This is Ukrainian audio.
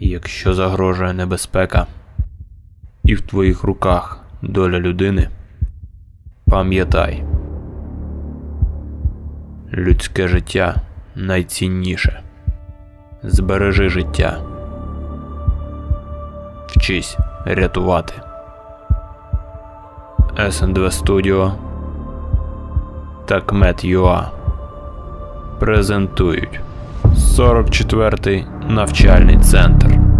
Якщо загрожує небезпека, і в твоїх руках доля людини, пам'ятай, людське життя найцінніше. Збережи життя. Вчись рятувати. SNDV Studio та КМЕТ.ЮА презентують 44-й навчальний центр.